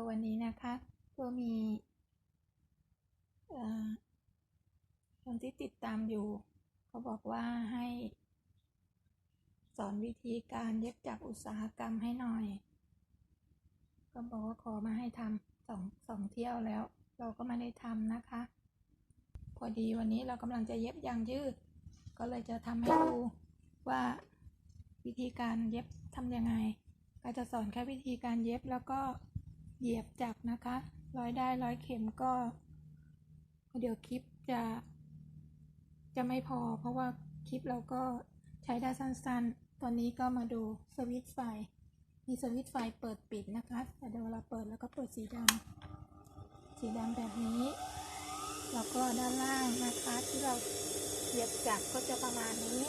ก็วันนี้นะคะก็มีคนที่ติดตามอยู่เขาบอกว่าให้ สอนวิธีการเย็บจักอุตสาหกรรมให้หน่อย ก็บอกว่าขอมาให้ทำสองสองเที่ยวแล้ว เราก็ไม่ได้ทำนะคะ พอดีวันนี้เรากำลังจะเย็บยางยืด ก็เลยจะทำให้ดูว่าวิธีการเย็บทำยังไง ก็จะสอนแค่วิธีการเย็บแล้วก็ เหยียบจักนะคะร้อยได้ร้อยเข็มก็ เดี๋ยวคลิปจะ จะไม่พอ เพราะว่าคลิปเราก็ใช้ได้สั้นๆ ตอนนี้ก็มาดูสวิตช์ไฟ มีสวิตช์ไฟเปิดปิดนะคะแต่เดี๋ยวเวลาเปิดแล้วก็เปิดสีดำสีดำแบบนี้ แล้วก็ด้านล่างนะคะที่เราเหยียบจักก็จะประมาณนี้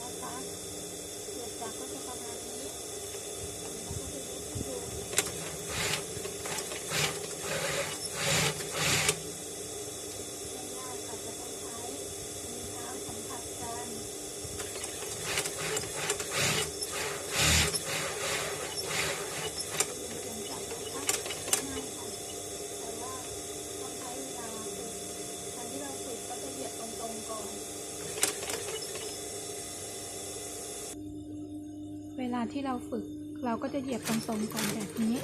นะคะเหยียบจักรก็จะประมาณนี้แล้วก็จะยกให้ดูง่ายๆค่ะจะต้องใช้มือเท้าสัมผัสกันเหยียบจักรนะคะง่ายค่ะแต่ว่าต้องใช้เวลาฝึกการที่เราฝึกก็จะเหยียบตรงๆก่อน เว ลาที่เราฝึก เราก็จะเหยียบตรงๆก่อนแบบนี้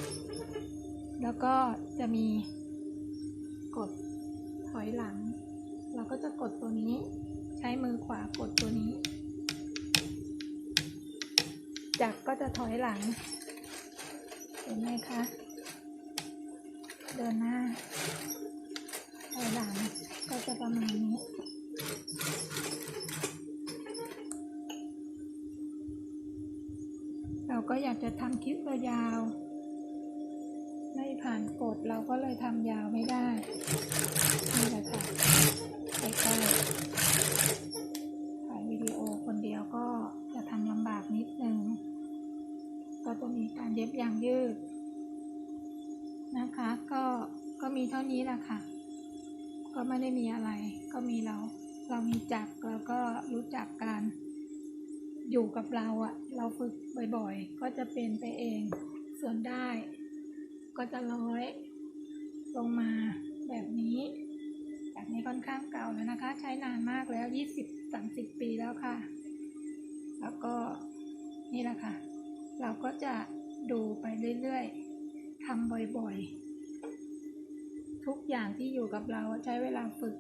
แล้วก็จะมีกดถอยหลัง เราก็จะกดตัวนี้ ใช้มือขวากดตัวนี้ จักรก็จะถอยหลัง เห็นไหมคะ เดินหน้า เราก็อยากจะทำคลิปยาวไม่ผ่านกฎเราก็เลยทำยาวไม่ได้ นี่แหละค่ะใกล้ๆถ่ายวิดีโอคนเดียวก็จะทำลำบากนิดนึง ก็จะมีการเย็บยางยืด นะคะ ก็ก็มีเท่านี้แหละค่ะ ก็ไม่ได้มีอะไร ก็มีเรา เรามีจักรแล้วก็รู้จักการ อยู่กับเราอะเราฝึกบ่อยๆ ก็จะเป็นไปเอง ส่วนได้ ก็จะร้อย ลงมาแบบนี้ แบบนี้ค่อนข้างเก่าแล้วนะคะ ใช้นานมากแล้ว 20-30 ปีแล้วค่ะ แล้วก็นี่แหละค่ะ เราก็จะดูไปเรื่อยๆทำบ่อยๆ ทุกอย่างที่อยู่กับเราใช้เวลาฝึก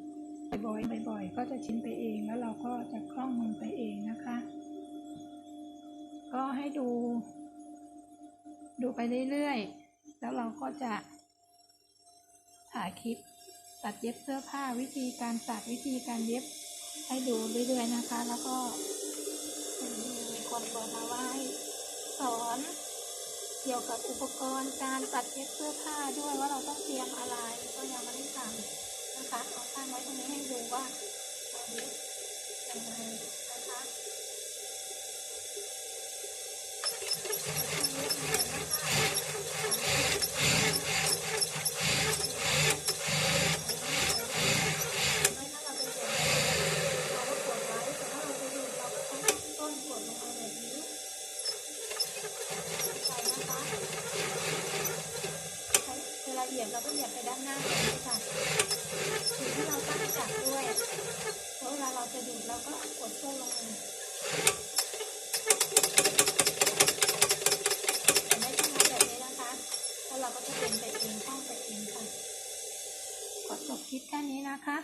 บ่อยๆ บ่อยๆ ก็จะชินไปเองแล้วเราก็จะคล่องมือไปเองนะคะ ก็ให้ดู ดูไปเรื่อยๆ แล้วเราก็จะถ่ายคลิปตัดเย็บเสื้อผ้าวิธีการตัดวิธีการเย็บให้ดูเรื่อยๆนะคะ แล้วก็มีคนบอกมาว่าสอนเกี่ยวกับอุปกรณ์การตัดเย็บเสื้อผ้าด้วยว่าเราต้องเตรียมอะไรก็ยังไม่ได้ทำนะคะเอาตั้งไว้ตรงนี้ให้ดูว่าเราเย็บยังไงนะคะ ไม่ถ้าเราจะเขียนเราก็กดไว้แต่ถ้าเราจะดูเราก็ต้องต้นกดลงมาแบบนี้ใส่นะคะใช้เวลาเหยียบเราก็เหยียบไปด้านหน้าแบบนี้ค่ะถึงที่เราตั้งจับด้วยเพราะเวลาเราจะดูดเราก็กดต้นลงมาแต่ไม่ต้องทำแบบนี้นะคะแล้วเราก็จะเป็นไปเองคล่องไปเองค่ะ ขอจบคลิปแค่นี้นะคะ